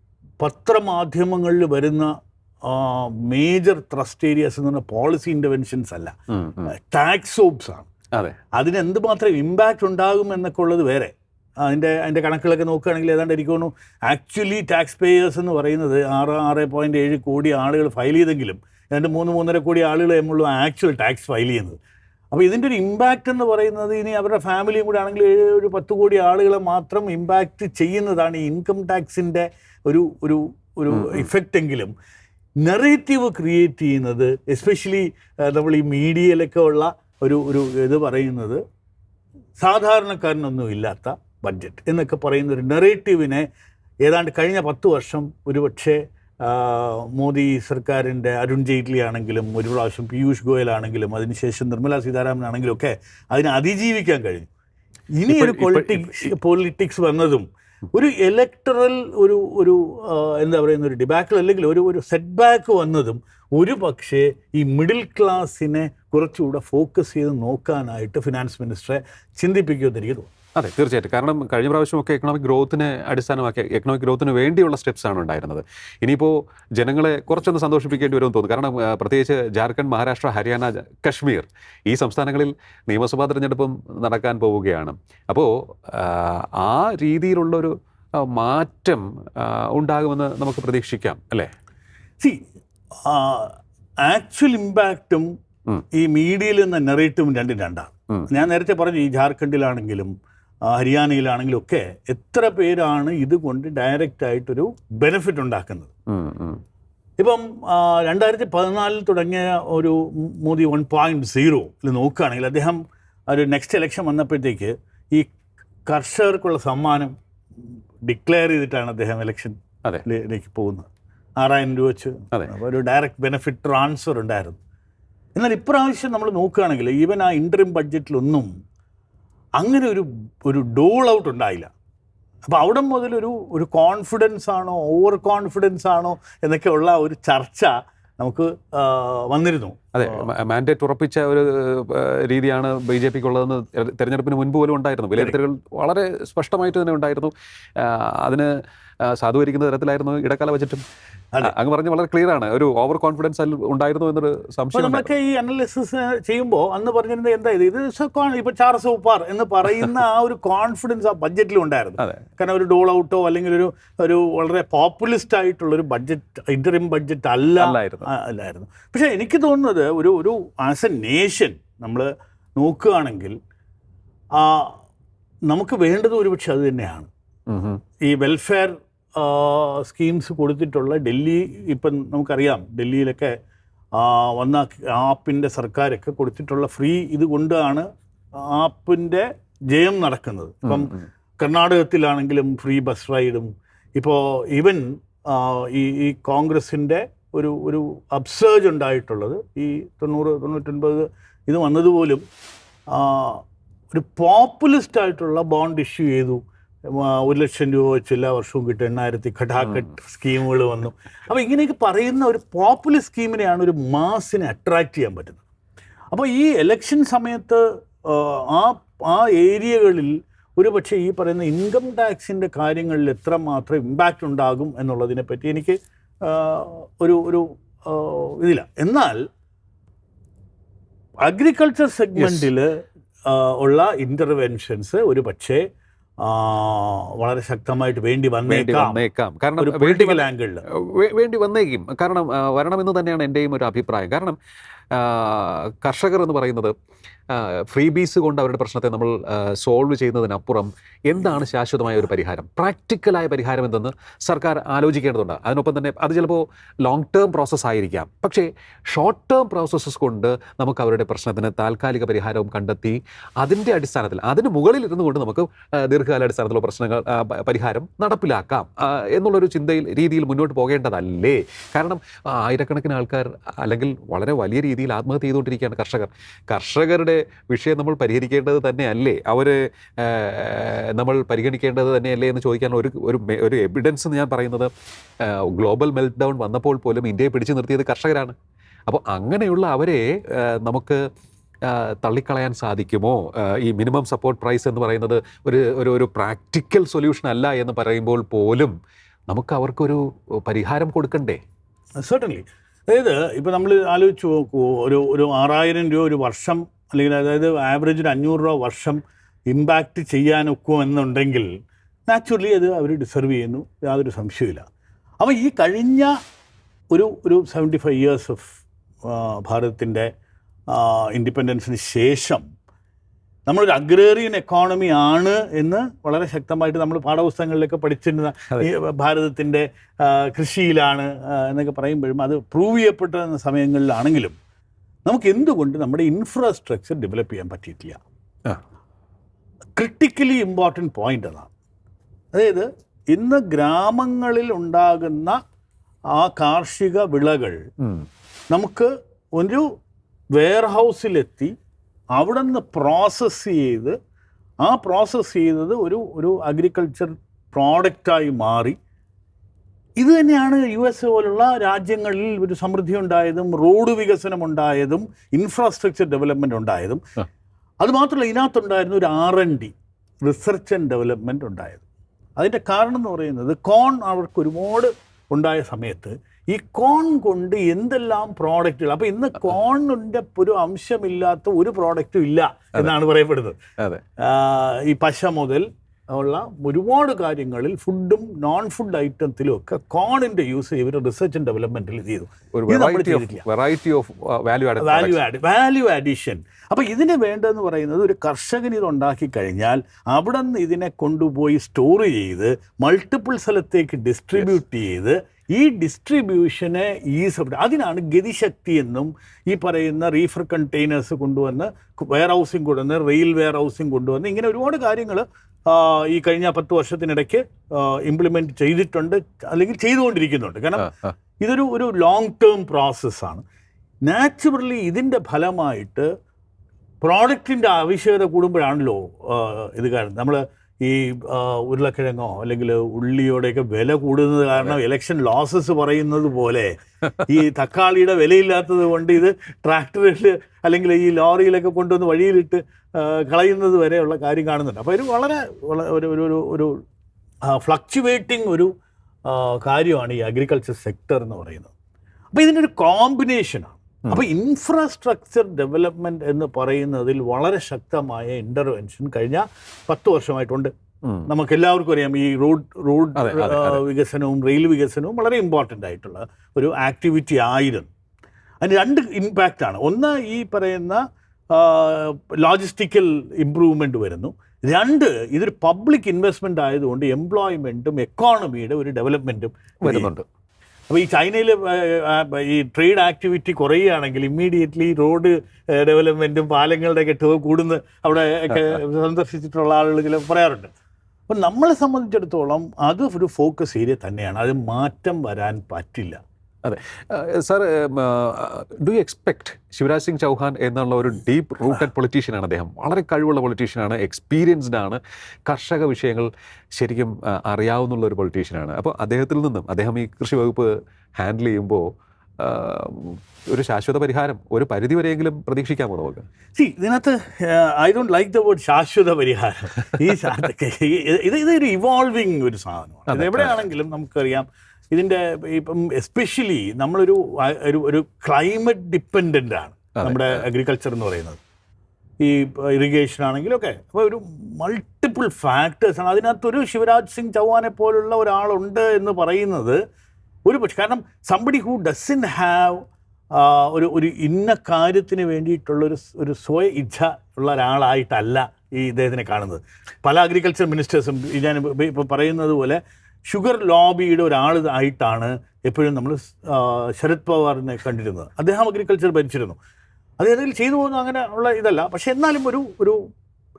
പത്രമാധ്യമങ്ങളിൽ വരുന്ന മേജർ ത്രസ്റ്റ് ഏരിയാസ് എന്ന് പറഞ്ഞാൽ പോളിസി ഇന്റർവെൻഷൻസ് അല്ല. ടാക്സ് സോപ്സ് ആണ്. അതെ. അതിന് എന്തുമാത്രം ഇമ്പാക്റ്റ് ഉണ്ടാകും എന്നൊക്കെ ഉള്ളത് വേറെ അതിന്റെ അതിന്റെ കണക്കുകളൊക്കെ നോക്കുകയാണെങ്കിൽ ഏതാണ്ട് എനിക്ക് തോന്നുന്നു ആക്ച്വലി ടാക്സ് പേയേഴ്സ് എന്ന് പറയുന്നത് ആറ് ആറ് പോയിന്റ് ഏഴ് കോടി ആളുകൾ ഫയൽ ചെയ്തെങ്കിലും ഏതാണ്ട് മൂന്ന് മൂന്നര കോടി ആളുകൾ നമ്മളും ആക്ച്വൽ ടാക്സ് ഫയൽ ചെയ്യുന്നത്. അപ്പോൾ ഇതിന്റെ ഒരു ഇമ്പാക്റ്റ് എന്ന് പറയുന്നത് ഇനി അവരുടെ ഫാമിലിയും കൂടെ ആണെങ്കിൽ ഒരു പത്ത് കോടി ആളുകളെ മാത്രം ഇമ്പാക്റ്റ് ചെയ്യുന്നതാണ് ഈ ഇൻകം ടാക്സിന്റെ ഒരു ഒരു ഒരു ഇഫക്റ്റ് എങ്കിലും. നെറേറ്റീവ് ക്രിയേറ്റ് ചെയ്യുന്നത് എസ്പെഷ്യലി നമ്മൾ ഈ മീഡിയയിലൊക്കെ ഉള്ള ഒരു ഒരു ഇത് പറയുന്നത് സാധാരണക്കാരനൊന്നും ഇല്ലാത്ത ബഡ്ജറ്റ് എന്നൊക്കെ പറയുന്ന ഒരു നെറേറ്റീവിനെ ഏതാണ്ട് കഴിഞ്ഞ പത്ത് വർഷം ഒരുപക്ഷെ മോദി സർക്കാരിന്റെ അരുൺ ജെയ്റ്റ്ലി ആണെങ്കിലും ഒരു പ്രാവശ്യം പീയൂഷ് ഗോയൽ ആണെങ്കിലും അതിനുശേഷം നിർമ്മല സീതാരാമൻ ആണെങ്കിലും ഒക്കെ അതിനെ അതിജീവിക്കാൻ കഴിഞ്ഞു. ഇനി ഒരു പൊളിറ്റിക്സ് പൊളിറ്റിക്സ് വന്നതും ഒരു ഇലക്ടറൽ ഒരു ഒരു എന്താ പറയുന്ന ഒരു ഡിബാക്കിൾ അല്ലെങ്കിൽ ഒരു ഒരു സെറ്റ് ബാക്ക് വന്നതും ഒരു പക്ഷേ ഈ മിഡിൽ ക്ലാസ്സിനെ കുറച്ചുകൂടെ ഫോക്കസ് ചെയ്ത് നോക്കാനായിട്ട് ഫിനാൻസ് മിനിസ്റ്ററെ ചിന്തിപ്പിക്കുമെന്ന് എനിക്ക് തോന്നുന്നു. അതെ തീർച്ചയായിട്ടും. കാരണം കഴിഞ്ഞ പ്രാവശ്യമൊക്കെ എക്കണോമിക് ഗ്രോത്തിനെ അടിസ്ഥാനമാക്കി എക്കണോമിക് ഗ്രോത്തിന് വേണ്ടിയുള്ള സ്റ്റെപ്സ് ആണ് ഉണ്ടായിരുന്നത്. ഇനിയിപ്പോൾ ജനങ്ങളെ കുറച്ചൊന്ന് സന്തോഷിപ്പിക്കേണ്ടി വരുമെന്ന് തോന്നുന്നു. കാരണം പ്രത്യേകിച്ച് ജാർഖണ്ഡ് മഹാരാഷ്ട്ര ഹരിയാന കാശ്മീർ ഈ സംസ്ഥാനങ്ങളിൽ നിയമസഭാ തിരഞ്ഞെടുപ്പും നടക്കാൻ പോവുകയാണ്. അപ്പോൾ ആ രീതിയിലുള്ളൊരു മാറ്റം ഉണ്ടാകുമെന്ന് നമുക്ക് പ്രതീക്ഷിക്കാം അല്ലേ? സി ആക്ച്വൽ ഇമ്പാക്റ്റും ഈ മീഡിയയിൽ നിന്ന് നെറേറ്റീവും രണ്ടും രണ്ടാണ്. ഞാൻ നേരത്തെ പറഞ്ഞു ഈ ജാർഖണ്ഡിലാണെങ്കിലും ഹരിയാനയിലാണെങ്കിലും ഒക്കെ എത്ര പേരാണ് ഇതുകൊണ്ട് ഡയറക്റ്റ് ആയിട്ടൊരു ബെനിഫിറ്റ് ഉണ്ടാക്കുന്നത്. ഇപ്പം രണ്ടായിരത്തി പതിനാലിൽ തുടങ്ങിയ ഒരു മോദി വൺ പോയിന്റ് സീറോയിൽ നോക്കുകയാണെങ്കിൽ അദ്ദേഹം ഒരു നെക്സ്റ്റ് ഇലക്ഷൻ വന്നപ്പോഴത്തേക്ക് ഈ കർഷകർക്കുള്ള സമ്മാനം ഡിക്ലെയർ ചെയ്തിട്ടാണ് അദ്ദേഹം ഇലക്ഷൻ ലേക്ക് പോകുന്നത്. ആറായിരം രൂപ വെച്ച് ഒരു ഡയറക്റ്റ് ബെനിഫിറ്റ് ട്രാൻസ്ഫർ ഉണ്ടായിരുന്നു. എന്നാൽ ഇപ്രാവശ്യം നമ്മൾ നോക്കുകയാണെങ്കിൽ ഈവൻ ആ ഇൻട്രീം ബഡ്ജറ്റിലൊന്നും അങ്ങനെ ഒരു ഒരു ഡോൾ ഔട്ട് ഉണ്ടായില്ല. അപ്പോൾ അവിടെ മുതലൊരു ഒരു കോൺഫിഡൻസ് ആണോ ഓവർ കോൺഫിഡൻസ് ആണോ എന്നൊക്കെ ഉള്ള ഒരു ചർച്ച നമുക്ക് വന്നിരുന്നു. അതെ മാൻഡേറ്റ് ഉറപ്പിച്ച ഒരു രീതിയാണ് ബി ജെ പിക്ക് ഉള്ളതെന്ന് തെരഞ്ഞെടുപ്പിന് മുൻപ് പോലും ഉണ്ടായിരുന്നു. വിലയിരുത്തലുകൾ വളരെ സ്പഷ്ടമായിട്ട് തന്നെ ഉണ്ടായിരുന്നു. അതിന് സാധൂകരിക്കുന്ന തരത്തിലായിരുന്നു ഇടക്കാല ബജറ്റും. അങ്ങ് പറഞ്ഞ് വളരെ ക്ലിയർ ആണ്. ഒരു ഓവർ കോൺഫിഡൻസ് ഉണ്ടായിരുന്നു എന്നൊരു സംശയം നമ്മളൊക്കെ ഈ അനാലിസിസ് ചെയ്യുമ്പോൾ അന്ന് പറഞ്ഞിരുന്നത് എന്താ ഇത്? ഇത് ചാർ ചാർസ് ഉപ്പാർ എന്ന് പറയുന്ന ആ ഒരു കോൺഫിഡൻസ് ആ ബഡ്ജറ്റിൽ ഉണ്ടായിരുന്നു. അതെ. കാരണം ഒരു ഡോൾ ഔട്ടോ അല്ലെങ്കിൽ ഒരു ഒരു വളരെ പോപ്പുലിസ്റ്റ് ആയിട്ടുള്ള ഒരു ബഡ്ജറ്റ് ഇന്ററിം ബഡ്ജറ്റ് അല്ല അല്ലായിരുന്നു. പക്ഷേ എനിക്ക് തോന്നുന്നത് ഒരു ഒരു ആസ് എ നേഷൻ നമ്മൾ നോക്കുകയാണെങ്കിൽ നമുക്ക് വേണ്ടത് ഒരുപക്ഷെ അത് തന്നെയാണ്. ഈ വെൽഫെയർ സ്കീംസ് കൊടുത്തിട്ടുള്ള ഡൽഹി ഇപ്പം നമുക്കറിയാം ഡൽഹിയിലൊക്കെ വന്ന ആപ്പിന്റെ സർക്കാരൊക്കെ കൊടുത്തിട്ടുള്ള ഫ്രീ ഇത് കൊണ്ടാണ് ആപ്പിന്റെ ജയം നടക്കുന്നത്. ഇപ്പം കർണാടകത്തിലാണെങ്കിലും ഫ്രീ ബസ് റൈഡും ഇപ്പോൾ ഈവൻ ഈ ഈ കോൺഗ്രസിന്റെ ഒരു ഒരു അബ്സേർജ് ഉണ്ടായിട്ടുള്ളത്. ഈ തൊണ്ണൂറ് തൊണ്ണൂറ്റൊൻപത് ഇത് വന്നതുപോലും ഒരു പോപ്പുലിസ്റ്റ് ആയിട്ടുള്ള ബോണ്ട് ഇഷ്യൂ ചെയ്തു. ഒരു ലക്ഷം രൂപ വെച്ച് എല്ലാ വർഷവും കിട്ടും. എണ്ണായിരത്തി ഘടാക്കട്ട് സ്കീമുകൾ വന്നു. അപ്പോൾ ഇങ്ങനെയൊക്കെ പറയുന്ന ഒരു പോപ്പുലർ സ്കീമിനെയാണ് ഒരു മാസിനെ അട്രാക്റ്റ് ചെയ്യാൻ പറ്റുന്നത്. അപ്പോൾ ഈ എലക്ഷൻ സമയത്ത് ആ, ആ ഏരിയകളിൽ ഒരു പക്ഷേ ഈ പറയുന്ന ഇൻകം ടാക്സിന്റെ കാര്യങ്ങളിൽ എത്രമാത്രം ഇമ്പാക്റ്റ് ഉണ്ടാകും എന്നുള്ളതിനെ പറ്റി എനിക്ക് ഒരു ഒരു ഇതില്ല. എന്നാൽ അഗ്രികൾച്ചർ സെഗ്മെന്റിൽ ഉള്ള ഇന്റർവെൻഷൻസ് ഒരു പക്ഷേ വളരെ ശക്തമായിട്ട് വേണ്ടി വന്നേക്കാം. കാരണം പൊളിറ്റിക്കൽ ആംഗിളിൽ വേണ്ടി വന്നേക്കും. കാരണം വരണമെന്ന് തന്നെയാണ് എന്റെയും ഒരു അഭിപ്രായം. കാരണം കർഷകർ എന്ന് പറയുന്നത് ഫ്രീ ബീസ് കൊണ്ട് അവരുടെ പ്രശ്നത്തെ നമ്മൾ സോൾവ് ചെയ്യുന്നതിനപ്പുറം എന്താണ് ശാശ്വതമായ ഒരു പരിഹാരം? പ്രാക്ടിക്കലായ പരിഹാരം എന്തെന്ന് സർക്കാർ ആലോചിക്കേണ്ടതുണ്ട്. അതിനൊപ്പം തന്നെ അത് ചിലപ്പോൾ ലോങ് ടേം പ്രോസസ്സ് ആയിരിക്കാം. പക്ഷേ ഷോർട്ട് ടേം പ്രോസസ്സസ് കൊണ്ട് നമുക്ക് അവരുടെ പ്രശ്നത്തിന് താൽക്കാലിക പരിഹാരവും കണ്ടെത്തി അതിന്റെ അടിസ്ഥാനത്തിൽ അതിന് മുകളിൽ ഇരുന്നു കൊണ്ട് നമുക്ക് ദീർഘകാലാടിസ്ഥാനത്തിലുള്ള പ്രശ്നങ്ങൾ പരിഹാരം നടപ്പിലാക്കാം. എന്നുള്ളൊരു ചിന്തയിൽ രീതിയിൽ മുന്നോട്ട് പോകേണ്ടതല്ലേ? കാരണം ആയിരക്കണക്കിന് ആൾക്കാർ അല്ലെങ്കിൽ വളരെ വലിയ രീതിയിൽ ആത്മഹത്യ ചെയ്തുകൊണ്ടിരിക്കുകയാണ് കർഷകർ. കർഷകരുടെ വിഷയം നമ്മൾ പരിഹരിക്കേണ്ടത് തന്നെയല്ലേ? അവർ നമ്മൾ പരിഗണിക്കേണ്ടത് തന്നെയല്ലേ എന്ന് ചോദിക്കാൻ ഒരു ഒരു എവിഡൻസ് എന്ന് ഞാൻ പറയുന്നത് ഗ്ലോബൽ മെൽറ്റ് ഡൗൺ വന്നപ്പോൾ പോലും ഇന്ത്യയെ പിടിച്ചു നിർത്തിയത് കർഷകരാണ്. അപ്പോൾ അങ്ങനെയുള്ള അവരെ നമുക്ക് തള്ളിക്കളയാൻ സാധിക്കുമോ? ഈ മിനിമം സപ്പോർട്ട് പ്രൈസ് എന്ന് പറയുന്നത് ഒരു ഒരു ഒരു പ്രാക്ടിക്കൽ സൊല്യൂഷൻ അല്ല എന്ന് പറയുമ്പോൾ പോലും നമുക്ക് അവർക്കൊരു പരിഹാരം കൊടുക്കണ്ടേ? സർട്ടൻലി അതായത് ഇപ്പോൾ നമ്മൾ ആലോചിച്ച് നോക്കൂ ഒരു ഒരു ആറായിരം രൂപ ഒരു വർഷം അല്ലെങ്കിൽ അതായത് ആവറേജ് ഒരു അഞ്ഞൂറ് രൂപ വർഷം ഇമ്പാക്റ്റ് ചെയ്യാനൊക്കുമെന്നുണ്ടെങ്കിൽ നാച്ചുറലി അത് അവർ ഡിസർവ് ചെയ്യുന്നു. യാതൊരു സംശയമില്ല അപ്പോൾ ഈ കഴിഞ്ഞ ഒരു ഒരു സെവന്റി ഫൈവ് ഇയേഴ്സ് ഓഫ് ഭാരതത്തിന്റെ ഇൻഡിപെൻഡൻസിന് ശേഷം നമ്മളൊരു അഗ്രേറിയൻ എക്കോണമി ആണ് എന്ന് വളരെ ശക്തമായിട്ട് നമ്മൾ പാഠപുസ്തകങ്ങളിലൊക്കെ പഠിച്ചിരുന്ന ഭാരതത്തിന്റെ കൃഷിയിലാണ് എന്നൊക്കെ പറയുമ്പോഴും അത് പ്രൂവ് ചെയ്യപ്പെട്ട സമയങ്ങളിലാണെങ്കിലും നമുക്ക് എന്തുകൊണ്ട് നമ്മുടെ ഇൻഫ്രാസ്ട്രക്ചർ ഡെവലപ്പ് ചെയ്യാൻ പറ്റിയിട്ടില്ല. ക്രിട്ടിക്കലി ഇമ്പോർട്ടന്റ് പോയിന്റ് അതാണ് അതായത് ഇന്ന് ഗ്രാമങ്ങളിൽ ഉണ്ടാകുന്ന ആ കാർഷിക വിളകൾ നമുക്ക് ഒരു വെയർ ഹൗസിലെത്തി അവിടെ നിന്ന് പ്രോസസ്സ് ചെയ്ത് ആ പ്രോസസ്സ് ചെയ്തത് ഒരു ഒരു അഗ്രികൾച്ചർ പ്രോഡക്റ്റായി മാറി. ഇത് തന്നെയാണ് യു എസ് പോലുള്ള രാജ്യങ്ങളിൽ ഒരു സമൃദ്ധി ഉണ്ടായതും റോഡ് വികസനം ഉണ്ടായതും ഇൻഫ്രാസ്ട്രക്ചർ ഡെവലപ്മെന്റ് ഉണ്ടായതും. അതുമാത്രമല്ല ഇതിനകത്തുണ്ടായിരുന്ന ഒരു R N D research and development ഉണ്ടായത്. അതിന്റെ കാരണം എന്ന് പറയുന്നത് കോൺ അവർക്ക് ഒരുപാട് ഉണ്ടായ സമയത്ത് ഈ കോൺ കൊണ്ട് എന്തെല്ലാം പ്രോഡക്റ്റുകൾ അപ്പോൾ ഇന്ന് കോണിന്റെ ഒരു അംശമില്ലാത്ത ഒരു പ്രോഡക്റ്റും ഇല്ല എന്നാണ് പറയപ്പെടുന്നത്. ഈ പശ മുതൽ ഉള്ള ഒരുപാട് കാര്യങ്ങളിൽ ഫുഡും നോൺ ഫുഡ് ഐറ്റത്തിലും ഒക്കെ കോണിന്റെ യൂസ് ഇവർ റിസർച്ച് ആൻഡ് ഡെവലപ്മെന്റിൽ ചെയ്തു. Variety of value add value add value addition അപ്പോൾ ഇതിന് വേണ്ടതെന്ന് പറയുന്നത് ഒരു കർഷകൻ ഇത് ഉണ്ടാക്കി കഴിഞ്ഞാൽ അവിടെ നിന്ന് ഇതിനെ കൊണ്ടുപോയി സ്റ്റോർ ചെയ്ത് മൾട്ടിപ്പിൾ സ്ഥലത്തേക്ക് ഡിസ്ട്രിബ്യൂട്ട് ചെയ്ത് ഈ ഡിസ്ട്രിബ്യൂഷനെ ഈസ് അതിനാണ് ഗതിശക്തി എന്നും ഈ പറയുന്ന റീഫർ കണ്ടെയ്നേഴ്സ് കൊണ്ടുവന്ന് വെയർ ഹൗസിംഗ് കൊണ്ടുവന്ന് റെയിൽ വെയർ ഹൗസിംഗ് കൊണ്ടുവന്ന് ഇങ്ങനെ ഒരുപാട് കാര്യങ്ങൾ ഈ കഴിഞ്ഞ പത്ത് വർഷത്തിനിടയ്ക്ക് ഇംപ്ലിമെന്റ് ചെയ്തിട്ടുണ്ട് അല്ലെങ്കിൽ ചെയ്തുകൊണ്ടിരിക്കുന്നുണ്ട്. കാരണം ഇതൊരു ഒരു ലോങ് ടേം പ്രോസസ്സാണ് നാച്ചുറലി ഇതിന്റെ ഫലമായിട്ട് പ്രോഡക്റ്റിന്റെ ആവശ്യകത കൂടുമ്പോഴാണല്ലോ ഇത് കാരണം. നമ്മൾ ഈ ഉരുളക്കിഴങ്ങോ അല്ലെങ്കിൽ ഉള്ളിയോടെയൊക്കെ വില കൂടുന്നത് കാരണം ഇലക്ഷൻ ലോസസ് പറയുന്നത് പോലെ ഈ തക്കാളിയുടെ വിലയില്ലാത്തത് കൊണ്ട് ഇത് ട്രാക്ടറിൽ അല്ലെങ്കിൽ ഈ ലോറിയിലൊക്കെ കൊണ്ടുവന്ന് വഴിയിലിട്ട് കളയുന്നത് വരെയുള്ള കാര്യം കാണുന്നുണ്ട്. അപ്പോൾ ഇത് വളരെ ഒരു ഒരു ഒരു ഒരു ഫ്ലക്ച്വേറ്റിംഗ് ഒരു കാര്യമാണ് ഈ അഗ്രികൾച്ചർ സെക്ടർ എന്ന് പറയുന്നത്. അപ്പോൾ ഇതിനൊരു ഒരു കോമ്പിനേഷനാണ് അപ്പോൾ ഇൻഫ്രാസ്ട്രക്ചർ ഡെവലപ്മെന്റ് എന്ന് പറയുന്നതിൽ വളരെ ശക്തമായ ഇന്റർവെൻഷൻ കഴിഞ്ഞ പത്ത് വർഷമായിട്ടുണ്ട്. നമുക്ക് എല്ലാവർക്കും അറിയാം ഈ റോഡ് റോഡ്. വികസനവും റെയിൽ വികസനവും വളരെ ഇമ്പോർട്ടന്റ് ആയിട്ടുള്ള ഒരു ആക്ടിവിറ്റി ആയിരുന്നു. അതിന് രണ്ട് ഇമ്പാക്റ്റാണ് ഒന്ന് ഈ പറയുന്ന ലോജിസ്റ്റിക്കൽ ഇമ്പ്രൂവ്മെന്റ് വരുന്നു. രണ്ട് ഇതൊരു പബ്ലിക് ഇൻവെസ്റ്റ്മെന്റ് ആയതുകൊണ്ട് എംപ്ലോയ്മെന്റും എക്കോണമിയുടെ ഒരു ഡെവലപ്മെന്റും വരുന്നുണ്ട്. അപ്പോൾ ഈ ചൈനയിൽ ഈ ട്രേഡ് ആക്ടിവിറ്റി കുറയുകയാണെങ്കിൽ ഇമ്മീഡിയറ്റ്ലി റോഡ് ഡെവലപ്മെന്റും പാലങ്ങളുടെ കെട്ടുക കൂടുന്ന അവിടെ ഒക്കെ സന്ദർശിച്ചിട്ടുള്ള ആളുകൾ പറയാറുണ്ട്. അപ്പം നമ്മളെ സംബന്ധിച്ചിടത്തോളം അത് ഒരു ഫോക്കസ് ഏരിയ തന്നെയാണ്. അത് മാറ്റം വരാൻ പറ്റില്ല. അതെ. Sir do you expect Shivraj Singh Chouhan എന്നുള്ള ഒരു ഡീപ്പ് റൂട്ടഡ് പൊളിറ്റീഷ്യനാണ് അദ്ദേഹം. വളരെ കഴിവുള്ള പൊളിറ്റീഷ്യനാണ് എക്സ്പീരിയൻസ്ഡ് ആണ്. കർഷക വിഷയങ്ങൾ ശരിക്കും അറിയാവുന്ന ഒരു പൊളിറ്റീഷ്യനാണ്. അപ്പോൾ അദ്ദേഹത്തിൽ നിന്നും അദ്ദേഹം ഈ കൃഷി വകുപ്പ് ഹാൻഡിൽ ചെയ്യുമ്പോൾ ഒരു ശാശ്വത പരിഹാരം ഒരു പരിധി വരെയെങ്കിലും പ്രതീക്ഷിക്കാമോ നമുക്ക്? സി ഇതിനകത്ത് I don't like the word ശാശ്വത പരിഹാരം. ഈ ഇത് ഇത് ഇതൊരു ഇവോൾവിങ് ഒരു സാധനമാണ്. എവിടെയാണെങ്കിലും നമുക്കറിയാം ഇതിന്റെ ഇപ്പം എസ്പെഷ്യലി നമ്മളൊരു ഒരു ഒരു ക്ലൈമറ്റ് ഡിപ്പെൻഡന്റ് ആണ് നമ്മുടെ അഗ്രികൾച്ചർ എന്ന് പറയുന്നത്. ഈ ഇറിഗേഷൻ ആണെങ്കിലും ഒക്കെ. അപ്പോൾ ഒരു മൾട്ടിപ്പിൾ ഫാക്ടേഴ്സ് ആണ്. അതിനകത്തൊരു ശിവരാജ് സിംഗ് ചൗഹാനെ പോലുള്ള ഒരാളുണ്ട് എന്ന് പറയുന്നത് ഒരു പക്ഷെ കാരണം സംബഡി ഹൂ ഡസൻ ഹാവ് ഒരു ഒരു ഇന്ന കാര്യത്തിന് വേണ്ടിയിട്ടുള്ളൊരു ഒരു സ്വയ ഇച്ഛ ഉള്ള ഒരാളായിട്ടല്ല ഈ ഇദ്ദേഹത്തിനെ കാണുന്നത്. പല അഗ്രികൾച്ചർ മിനിസ്റ്റേഴ്സും ഞാൻ ഇപ്പോൾ പറയുന്നത് പോലെ ഷുഗർ ലോബിയുടെ ഒരാൾ ആയിട്ടാണ് എപ്പോഴും നമ്മൾ ശരത് പവാറിനെ കണ്ടിരുന്നത്. അദ്ദേഹം അഗ്രികൾച്ചർ ഭരിച്ചിരുന്നു. അദ്ദേഹത്തിൽ ചെയ്തു പോകുന്ന അങ്ങനെ ഉള്ള ഇതല്ല. പക്ഷെ എന്നാലും ഒരു ഒരു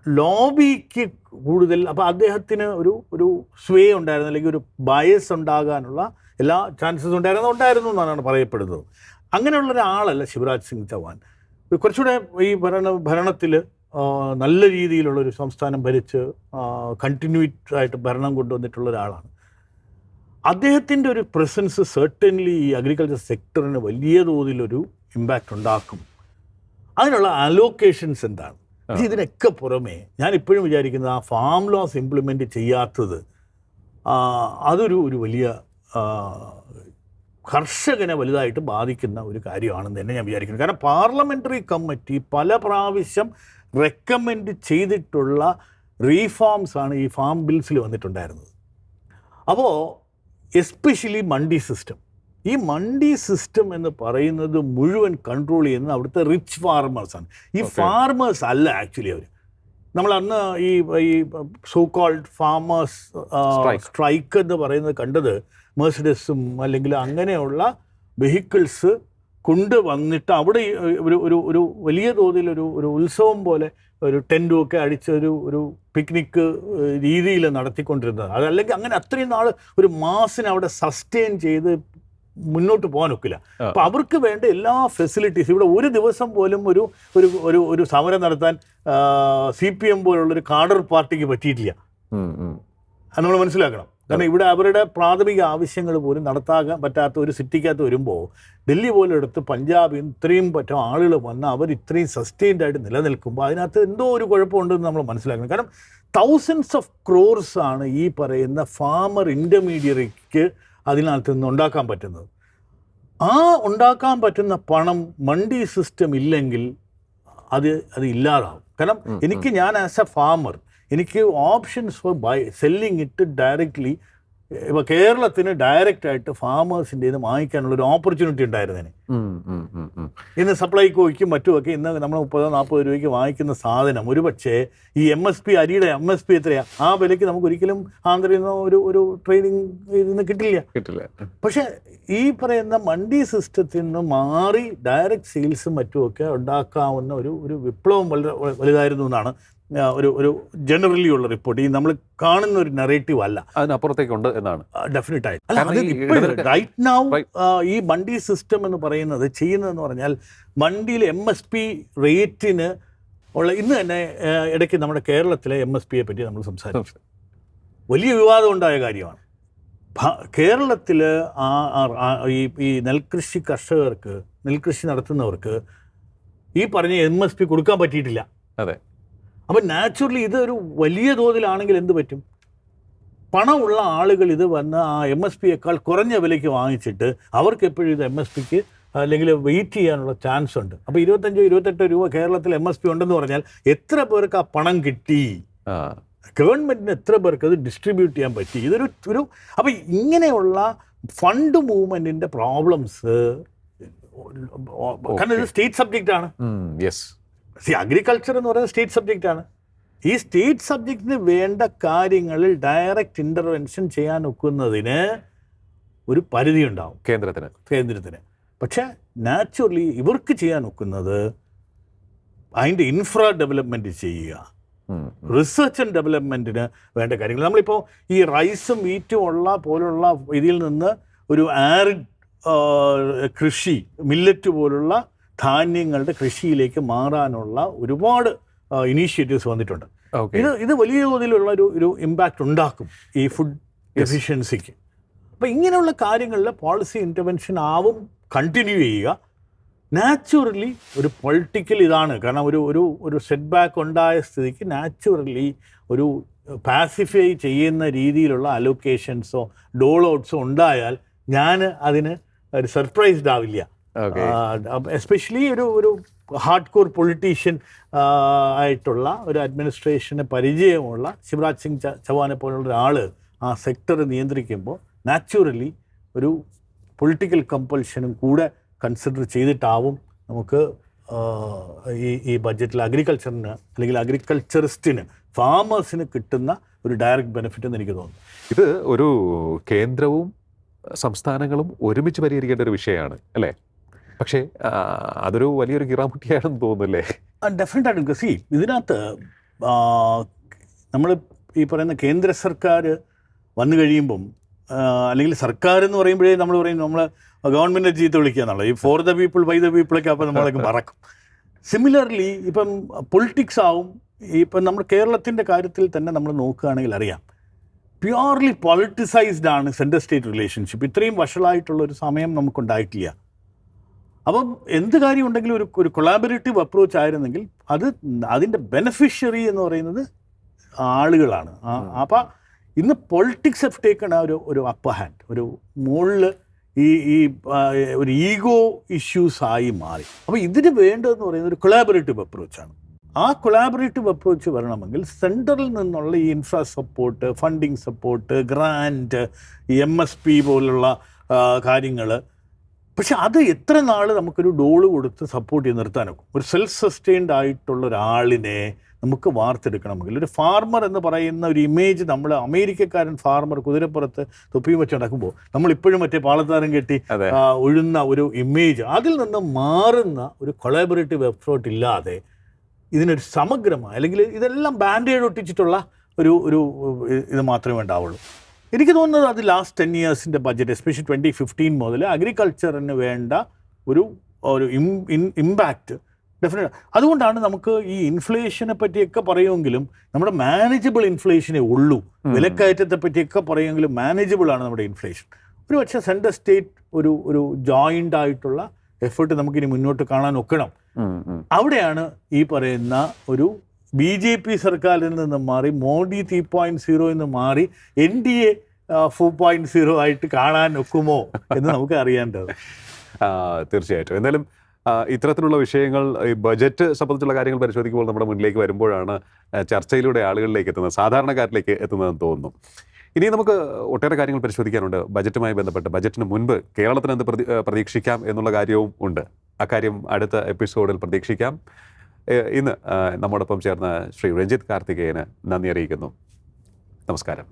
ലോബിക്ക് കൂടുതൽ അപ്പോൾ അദ്ദേഹത്തിന് ഒരു ഒരു സ്വേ ഉണ്ടായിരുന്നു അല്ലെങ്കിൽ ഒരു ബയസ് ഉണ്ടാകാനുള്ള എല്ലാ ചാൻസസ് ഉണ്ടായിരുന്നു ഉണ്ടായിരുന്നു എന്നാണ് പറയപ്പെടുന്നത്. അങ്ങനെയുള്ള ഒരാളല്ല ശിവരാജ് സിംഗ് ചൗഹാൻ. കുറച്ചുകൂടെ ഈ ഭരണ ഭരണത്തിൽ നല്ല രീതിയിലുള്ള ഒരു സംസ്ഥാനം ഭരിച്ച് കണ്ടിന്യൂറ്റ് ആയിട്ട് ഭരണം കൊണ്ടുവന്നിട്ടുള്ള ഒരാളാണ്. അദ്ദേഹത്തിന്റെ ഒരു പ്രസൻസ് സെർട്ടൻലി ഈ അഗ്രികൾച്ചർ സെക്ടറിന് വലിയ തോതിലൊരു ഇമ്പാക്റ്റ് ഉണ്ടാക്കും. അതിനുള്ള അലോക്കേഷൻസ് എന്താണ്? പക്ഷേ ഇതിനൊക്കെ പുറമേ ഞാൻ ഇപ്പോഴും വിചാരിക്കുന്നത് ആ ഫാം ലോസ് ഇംപ്ലിമെന്റ് ചെയ്യാത്തത് അതൊരു ഒരു വലിയ കർഷകനെ വലുതായിട്ട് ബാധിക്കുന്ന ഒരു കാര്യമാണെന്ന് തന്നെ ഞാൻ വിചാരിക്കുന്നു. കാരണം പാർലമെന്ററി കമ്മിറ്റി പല പ്രാവശ്യം റെക്കമെൻഡ് ചെയ്തിട്ടുള്ള റീഫോംസ് ആണ് ഈ ഫാം ബിൽസിൽ വന്നിട്ടുണ്ടായിരുന്നത്. അപ്പോൾ എസ്പെഷ്യലി മണ്ടി സിസ്റ്റം ഈ മണ്ടി സിസ്റ്റം എന്ന് പറയുന്നത് മുഴുവൻ കൺട്രോൾ ചെയ്യുന്നത് അവിടുത്തെ റിച്ച് ഫാർമേഴ്സാണ് ഈ. ഫാർമേഴ്സ് അല്ല ആക്ച്വലി അവർ നമ്മൾ അന്ന് ഈ ഈ സോ കോൾഡ് ഫാമേഴ്സ്. സ്ട്രൈക്ക് എന്ന് പറയുന്നത് കണ്ടത് മേഴ്സിഡസും അല്ലെങ്കിൽ അങ്ങനെയുള്ള വെഹിക്കിൾസ് കൊണ്ടുവന്നിട്ട് അവിടെ ഒരു ഒരു ഒരു വലിയ തോതിൽ ഒരു ഒരു ഉത്സവം പോലെ ഒരു ടെന്റും ഒക്കെ അടിച്ച ഒരു ഒരു പിക്നിക്ക് രീതിയിൽ നടത്തിക്കൊണ്ടിരുന്നത് അതല്ലെങ്കിൽ അങ്ങനെ അത്രയും നാൾ ഒരു മാസിനെ അവിടെ സസ്റ്റെയിൻ ചെയ്ത് മുന്നോട്ട് പോകാനൊക്കില്ല ആ. അവർക്ക് വേണ്ട എല്ലാ ഫെസിലിറ്റീസ് ഇവിടെ ഒരു ദിവസം പോലും ഒരു ഒരു ഒരു ഒരു സമരം നടത്താൻ സി പി എം പോലുള്ളൊരു കാഡർ പാർട്ടിക്ക് പറ്റിയിട്ടില്ല. അത് നമ്മൾ മനസ്സിലാക്കണം കാരണം ഇവിടെ അവരുടെ പ്രാഥമിക ആവശ്യങ്ങൾ പോലും നടത്താകാൻ പറ്റാത്ത ഒരു സിറ്റിക്കകത്ത് വരുമ്പോൾ ഡൽഹി പോലെ എടുത്ത് പഞ്ചാബിൽ ഇത്രയും പറ്റും ആളുകൾ വന്ന് അവർ ഇത്രയും സസ്റ്റെയിൻഡ് ആയിട്ട് നിലനിൽക്കുമ്പോൾ അതിനകത്ത് എന്തോ ഒരു കുഴപ്പമുണ്ടെന്ന് നമ്മൾ മനസ്സിലാക്കണം. കാരണം തൗസൻഡ്സ് ഓഫ് ക്രോർസ് ആണ് ഈ പറയുന്ന ഫാമർ ഇന്റർമീഡിയറിക്ക് അതിനകത്ത് നിന്ന് ഉണ്ടാക്കാൻ പറ്റുന്നത്. ആ ഉണ്ടാക്കാൻ പറ്റുന്ന പണം മണ്ടി സിസ്റ്റം ഇല്ലെങ്കിൽ അത് അത് ഇല്ലാതാവും. കാരണം എനിക്ക് ഞാൻ ആസ് എ ഫാമർ എനിക്ക് ഓപ്ഷൻസ് ഫോർ ബൈ സെല്ലിങ് ഇട്ട് ഡയറക്റ്റ്ലി ഇപ്പോൾ കേരളത്തിന് ഡയറക്റ്റ് ആയിട്ട് ഫാമേഴ്സിന്റെ ഇത് വാങ്ങിക്കാനുള്ള ഒരു ഓപ്പർച്യൂണിറ്റി ഉണ്ടായിരുന്നതിന്. ഇന്ന് സപ്ലൈകോയ്ക്കും മറ്റുമൊക്കെ ഇന്ന് നമ്മൾ മുപ്പതോ നാൽപ്പത് രൂപയ്ക്ക് വാങ്ങിക്കുന്ന സാധനം. ഒരു പക്ഷേ ഈ എം എസ് പി അരിയുടെ എം എസ് പി എത്രയാണ് ആ വിലയ്ക്ക് നമുക്ക് ഒരിക്കലും ആന്ധ്രയിൽ നിന്ന് ഒരു ഒരു ട്രെയിനിങ് ഇതിന് കിട്ടില്ല. കിട്ടില്ല. പക്ഷേ ഈ പറയുന്ന മണ്ടി സിസ്റ്റത്തിൽ നിന്ന് മാറി ഡയറക്റ്റ് സെയിൽസും മറ്റുമൊക്കെ ഉണ്ടാക്കാവുന്ന ഒരു ഒരു വിപ്ലവം വലുതായിരുന്നു എന്നാണ് ഒരു ഒരു ജനറലി ഉള്ള റിപ്പോർട്ട് ഈ നമ്മൾ കാണുന്ന ഒരു നെറേറ്റീവ് അല്ല. അതിനപ്പുറത്തേക്കുണ്ട് എന്നാണ്. ഡെഫിനറ്റ് ആയിട്ട് അല്ല അത് റൈറ്റ് നൗ ഈ മണ്ടി സിസ്റ്റം എന്ന് പറയുന്നത് ചെയ്യുന്നതെന്ന് പറഞ്ഞാൽ മണ്ടിയിൽ എം എസ് പി റേറ്റിന് ഉള്ള ഇന്ന് തന്നെ ഇടയ്ക്ക് നമ്മുടെ കേരളത്തിലെ എം എസ് പിയെ പറ്റി നമ്മൾ സംസാരിച്ചു. വലിയ വിവാദം ഉണ്ടായ കാര്യമാണ്. കേരളത്തിൽ ഈ ഈ നെൽകൃഷി കർഷകർക്ക് നെൽകൃഷി നടത്തുന്നവർക്ക് ഈ പറഞ്ഞ എം എസ് പി കൊടുക്കാൻ പറ്റിയിട്ടില്ല. അതെ. അപ്പം നാച്ചുറലി ഇത് ഒരു വലിയ തോതിലാണെങ്കിൽ എന്ത് പറ്റും? പണമുള്ള ആളുകൾ ഇത് വന്ന് ആ എം എസ് പിയേക്കാൾ കുറഞ്ഞ വിലയ്ക്ക് വാങ്ങിച്ചിട്ട് അവർക്ക് എപ്പോഴും ഇത് എം എസ് പിക്ക് അല്ലെങ്കിൽ വെയിറ്റ് ചെയ്യാനുള്ള ചാൻസ് ഉണ്ട്. അപ്പോൾ ഇരുപത്തഞ്ചോ ഇരുപത്തെട്ടോ രൂപ കേരളത്തിൽ എം എസ് പി ഉണ്ടെന്ന് പറഞ്ഞാൽ എത്ര പേർക്ക് ആ പണം കിട്ടി? ഗവൺമെന്റിന് എത്ര പേർക്ക് അത് ഡിസ്ട്രിബ്യൂട്ട് ചെയ്യാൻ പറ്റി? ഇതൊരു ഒരു അപ്പം ഇങ്ങനെയുള്ള ഫണ്ട് മൂവ്മെന്റിന്റെ പ്രോബ്ലംസ് കാരണം ഇത് സ്റ്റേറ്റ് സബ്ജക്റ്റ് ആണ്. യെസ് സി അഗ്രികൾച്ചർ എന്ന് പറയുന്നത് സ്റ്റേറ്റ് സബ്ജക്റ്റ് ആണ്. ഈ സ്റ്റേറ്റ് സബ്ജക്റ്റിന് വേണ്ട കാര്യങ്ങളിൽ ഡയറക്റ്റ് ഇന്റർവെൻഷൻ ചെയ്യാൻ ഒക്കുന്നതിന് ഒരു പരിധി ഉണ്ടാവും. കേന്ദ്രത്തിന്. കേന്ദ്രത്തിന്. പക്ഷേ നാച്ചുറലി ഇവർക്ക് ചെയ്യാൻ ഒക്കുന്നത് അതിന്റെ ഇൻഫ്രാ ഡെവലപ്മെന്റ് ചെയ്യുക. റിസർച്ച് ആൻഡ് ഡെവലപ്മെന്റിന് വേണ്ട കാര്യങ്ങൾ. നമ്മളിപ്പോൾ ഈ റൈസും വീറ്റും ഉള്ള പോലുള്ള ഇതിൽ നിന്ന് ഒരു ആറിഡ് കൃഷി മില്ലറ്റ് പോലുള്ള ധാന്യങ്ങളുടെ കൃഷിയിലേക്ക് മാറാനുള്ള ഒരുപാട് ഇനീഷ്യേറ്റീവ്സ് വന്നിട്ടുണ്ട്. ഇത് ഇത് വലിയ തോതിലുള്ള ഒരു ഒരു ഇമ്പാക്റ്റ് ഉണ്ടാക്കും ഈ ഫുഡ് എഫിഷ്യൻസിക്ക് അപ്പോൾ ഇങ്ങനെയുള്ള കാര്യങ്ങളിൽ പോളിസി ഇന്റർവെൻഷൻ ആവും കണ്ടിന്യൂ ചെയ്യുക. നാച്ചുറലി ഒരു പൊളിറ്റിക്കൽ ഇതാണ്. കാരണം ഒരു ഒരു ഒരു സെറ്റ് ബാക്ക് ഉണ്ടായ സ്ഥിതിക്ക് നാച്ചുറലി ഒരു പാസിഫൈ ചെയ്യുന്ന രീതിയിലുള്ള അലൊക്കേഷൻസോ ഡോൾ ഔട്ട്സോ ഉണ്ടായാൽ ഞാൻ അതിന് ഒരു സർപ്രൈസ്ഡ് ആവില്ല. എസ്പെഷ്യലി ഒരു ഒരു ഹാർഡ് കോർ പൊളിറ്റീഷ്യൻ ആയിട്ടുള്ള ഒരു അഡ്മിനിസ്ട്രേഷന് പരിചയമുള്ള ശിവരാജ് സിംഗ് ചവാനെ ചൗഹാനെ പോലുള്ള ഒരാൾ ആ സെക്ടർ നിയന്ത്രിക്കുമ്പോൾ നാച്ചുറലി ഒരു പൊളിറ്റിക്കൽ കമ്പൽഷനും കൂടെ കൺസിഡർ ചെയ്തിട്ടാവും നമുക്ക് ഈ ഈ ബഡ്ജറ്റിൽ അഗ്രികൾച്ചറിന് അല്ലെങ്കിൽ അഗ്രികൾച്ചറിസ്റ്റിന് ഫാമേഴ്സിന് കിട്ടുന്ന ഒരു ഡയറക്റ്റ് ബെനിഫിറ്റ് എന്ന് എനിക്ക് തോന്നുന്നു. ഇത് ഒരു കേന്ദ്രവും സംസ്ഥാനങ്ങളും ഒരുമിച്ച് പരിഹരിക്കേണ്ട ഒരു വിഷയമാണ് അല്ലേ? പക്ഷേ അതൊരു വലിയൊരു കിറാമുട്ടിയാണെന്ന് തോന്നുന്നില്ലേ? ഡെഫിനറ്റ് ആയിട്ടും സി ഇതിനകത്ത് നമ്മൾ ഈ പറയുന്ന കേന്ദ്ര സർക്കാർ വന്നു കഴിയുമ്പം അല്ലെങ്കിൽ സർക്കാർ എന്ന് പറയുമ്പോഴേ നമ്മൾ പറയും നമ്മൾ ഗവൺമെന്റ് ചീത്ത വിളിക്കുക എന്നുള്ളത്. ഈ for the people by the പീപ്പിളൊക്കെ അപ്പം നമ്മളൊക്കെ മറക്കും. സിമിലർലി ഇപ്പം പൊളിറ്റിക്സ് ആവും. ഇപ്പം നമ്മൾ കേരളത്തിന്റെ കാര്യത്തിൽ തന്നെ നമ്മൾ നോക്കുകയാണെങ്കിൽ അറിയാം. പ്യുവർലി പൊളിറ്റിസൈസ്ഡ് ആണ് സെൻട്രൽ സ്റ്റേറ്റ് റിലേഷൻഷിപ്പ് ഇത്രയും വഷളായിട്ടുള്ള ഒരു സമയം നമുക്കുണ്ടായിട്ടില്ല. അപ്പം എന്ത് കാര്യം ഉണ്ടെങ്കിലും ഒരു ഒരു കൊളാബറേറ്റീവ് അപ്രോച്ച് ആയിരുന്നെങ്കിൽ അത് അതിന്റെ ബെനഫിഷ്യറി എന്ന് പറയുന്നത് ആളുകളാണ്. അപ്പം ഇന്ന് പൊളിറ്റിക്സ് ഹവ് ടേക്കൺ ഒരു ഒരു അപ്പർ ഹാൻഡ് ഒരു മുകളിൽ ഈ ഈ ഒരു ഈഗോ ഇഷ്യൂസ് ആയി മാറി. അപ്പോൾ ഇതിന് വേണ്ടതെന്ന് പറയുന്നത് ഒരു കൊളാബറേറ്റീവ് അപ്രോച്ചാണ് ആ കൊളാബറേറ്റീവ് അപ്രോച്ച് വരണമെങ്കിൽ സെൻട്രലിൽ നിന്നുള്ള ഈ infra support funding support grant M S P പോലുള്ള കാര്യങ്ങൾ പക്ഷെ അത് എത്ര നാൾ നമുക്കൊരു ഡോൾ കൊടുത്ത് സപ്പോർട്ട് ചെയ്ത് നിർത്താനൊക്കും? ഒരു സെൽഫ് സസ്റ്റെയിൻഡ് ആയിട്ടുള്ള ഒരാളിനെ നമുക്ക് വാർത്തെടുക്കണമെങ്കിൽ. ഒരു ഫാർമർ എന്ന് പറയുന്ന ഒരു ഇമേജ് നമ്മൾ അമേരിക്കക്കാരൻ ഫാർമർ കുതിരപ്പുറത്ത് തൊപ്പിയും വെച്ച് നടക്കുമ്പോൾ നമ്മൾ ഇപ്പോഴും മറ്റേ പാളത്താരം കെട്ടി ഒഴുന്ന ഒരു ഇമേജ് അതിൽ നിന്ന് മാറുന്ന ഒരു കൊളാബറേറ്റീവ് എഫേർട്ട് ഇല്ലാതെ ഇതിനൊരു സമഗ്രമായ അല്ലെങ്കിൽ ഇതെല്ലാം ബാൻഡേഡ് ഒട്ടിച്ചിട്ടുള്ള ഒരു ഒരു ഇത് മാത്രമേ ഉണ്ടാവുള്ളൂ. എനിക്ക് തോന്നുന്നത് അത് ലാസ്റ്റ് ടെൻ ഇയേഴ്സിന്റെ ബഡ്ജറ്റ് എസ്പെഷ്യലി ട്വന്റി ഫിഫ്റ്റീൻ മുതൽ അഗ്രികൾച്ചറിന് വേണ്ട ഒരു ഒരു ഇം ഇമ്പാക്റ്റ് ഡെഫിനറ്റ് അതുകൊണ്ടാണ് നമുക്ക് ഈ ഇൻഫ്ലേഷനെ പറ്റിയൊക്കെ പറയുമെങ്കിലും നമ്മുടെ മാനേജബിൾ ഇൻഫ്ലേഷനെ ഉള്ളൂ. വിലക്കയറ്റത്തെ പറ്റിയൊക്കെ പറയുമെങ്കിലും മാനേജബിൾ ആണ് നമ്മുടെ ഇൻഫ്ലേഷൻ ഒരു പക്ഷേ സെൻട്രൽ സ്റ്റേറ്റ് ഒരു ഒരു ജോയിന്റ് ആയിട്ടുള്ള എഫേർട്ട് നമുക്കിനി മുന്നോട്ട് കാണാൻ ഒക്കണം. അവിടെയാണ് ഈ പറയുന്ന ഒരു ബി ജെ പി സർക്കാരിൽ നിന്ന് മാറി മോഡി ത്രീ പോയിന്റ് സീറോ എന്ന് മാറി N D A four point zero ആയിട്ട് കാണാൻ ഒക്കുമോ എന്ന് നമുക്ക് അറിയേണ്ടത്. തീർച്ചയായിട്ടും. എന്തായാലും ഇത്തരത്തിലുള്ള വിഷയങ്ങൾ ഈ ബജറ്റ് സംബന്ധിച്ചുള്ള കാര്യങ്ങൾ പരിശോധിക്കുമ്പോൾ നമ്മുടെ മുന്നിലേക്ക് വരുമ്പോഴാണ് ചർച്ചയിലൂടെ ആളുകളിലേക്ക് എത്തുന്നത് സാധാരണക്കാരിലേക്ക് എത്തുന്നതെന്ന് തോന്നുന്നു. ഇനി നമുക്ക് ഒട്ടേറെ കാര്യങ്ങൾ പരിശോധിക്കാനുണ്ട്. ബജറ്റുമായി ബന്ധപ്പെട്ട് ബജറ്റിന് മുൻപ് കേരളത്തിന് എന്ത് പ്രതി- പ്രതീക്ഷിക്കാം എന്നുള്ള കാര്യവും ഉണ്ട്. അക്കാര്യം അടുത്ത എപ്പിസോഡിൽ പ്രതീക്ഷിക്കാം. ഇന്ന് നമ്മോടൊപ്പം ചേർന്ന ശ്രീ രഞ്ജിത് കാർത്തികേയന് നന്ദി അറിയിക്കുന്നു. നമസ്കാരം.